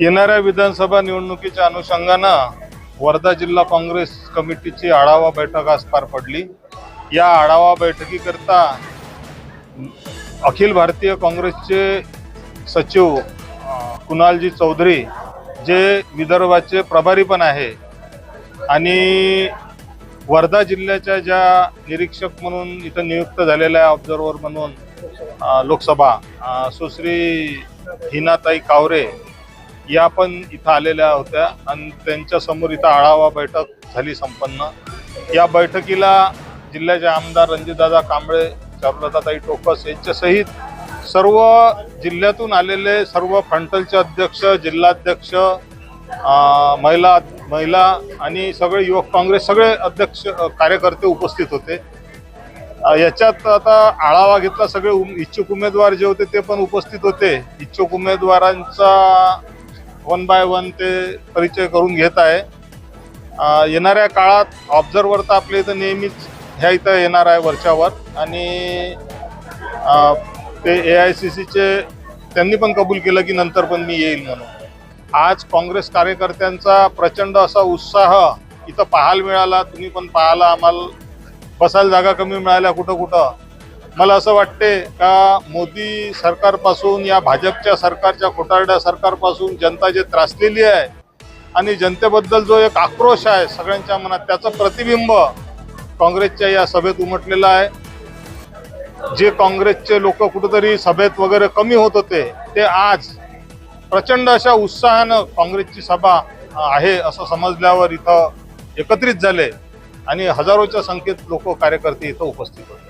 येणाऱ्या विधानसभा निवडणुकीच्या अनुषंगानं वर्धा जिल्हा काँग्रेस कमिटीची आढावा बैठक आज पार पडली. या आढावा बैठकीकरता अखिल भारतीय काँग्रेसचे सचिव कुणालजी चौधरी जे विदर्भाचे प्रभारी पण आहे आणि वर्धा जिल्ह्याच्या ज्या निरीक्षक म्हणून इथं नियुक्त झालेल्या आहे ऑब्झर्वर म्हणून लोकसभा सुश्री हिनाताई कावरे या पण इथं आलेल्या होत्या आणि त्यांच्यासमोर इथं आढावा बैठक झाली संपन्न. या बैठकीला जिल्ह्याचे आमदार रणजितदादा कांबळे चारुलताताई टोकस यांच्यासहित सर्व जिल्ह्यातून आलेले सर्व फ्रंटलचे अध्यक्ष जिल्हाध्यक्ष महिला महिला आणि सगळे युवक काँग्रेस सगळे अध्यक्ष कार्यकर्ते उपस्थित होते. याच्यात आता आढावा घेतला सगळे उम- इच्छुक उमेदवार जे होते ते पण उपस्थित होते. इच्छुक उमेदवारांचा वन बाय वन ते परिचय करून घेत आहे. येणाऱ्या काळात ऑब्झर्वर तर आपल्या इथं नेहमीच ह्या इथं येणार आहे वरच्यावर. आणि ते ए आय सी सीचे त्यांनी पण कबूल केलं की नंतर पण मी येईल म्हणून. आज काँग्रेस कार्यकर्त्यांचा प्रचंड असा उत्साह इथं पाहायला मिळाला. तुम्ही पण पाहायला आम्हाला बसायला जागा कमी मिळाल्या कुठं कुठं मला असं वाटते का मोदी सरकारपासून या भाजपच्या सरकारच्या खोटारड्या सरकारपासून जनता जे त्रासलेली आहे आणि जनतेबद्दल जो एक आक्रोश आहे सगळ्यांच्या मनात त्याचं प्रतिबिंब काँग्रेसच्या या सभेत उमटलेलं आहे. जे काँग्रेसचे लोक कुठेतरी सभेत वगैरे कमी होत होते ते आज प्रचंड अशा उत्साहानं काँग्रेसची सभा आहे असं समजल्यावर इथं एकत्रित झाले आणि हजारोच्या संख्येत लोक कार्यकर्ते इथं उपस्थित होते.